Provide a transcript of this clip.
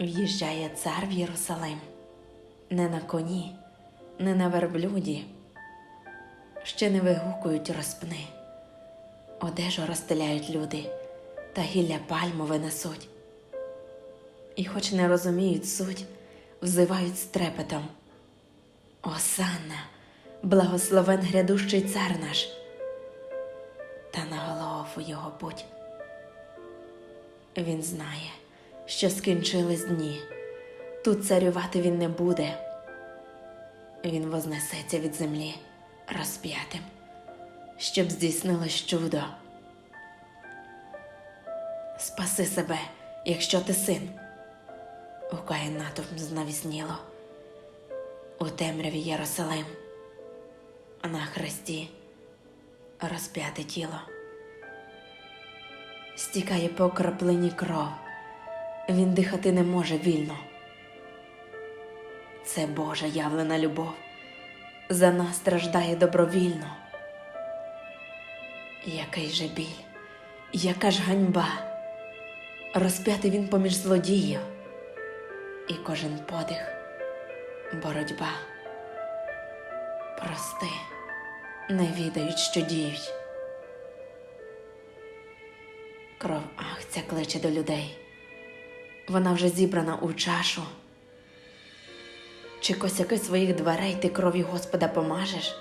В'їжджає цар в Єрусалим, не на коні, не на верблюді, ще не вигукують розпни, одежу розстеляють люди, та гілля пальмове несуть. І, хоч не розуміють суть, взивають з трепетом. Осанна, благословен грядущий цар наш, та на голову його путь. Він знає, що скінчились дні. Тут царювати він не буде. Він вознесеться від землі розп'ятим, щоб здійснилось чудо. Спаси себе, якщо ти син. Гукає натовп знавісніло. У темряві Єрусалим, а на хресті розп'яте тіло стікає по краплині кров. Він дихати не може вільно. Це Божа явлена любов. За нас страждає добровільно. Який же біль, яка ж ганьба. Розп'ятий він поміж злодіїв, і кожен подих боротьба. Прости, не відають, що діють. Кров ахця кличе до людей. Вона вже зібрана у чашу. Чи косяки своїх дверей ти крові Господа помажеш?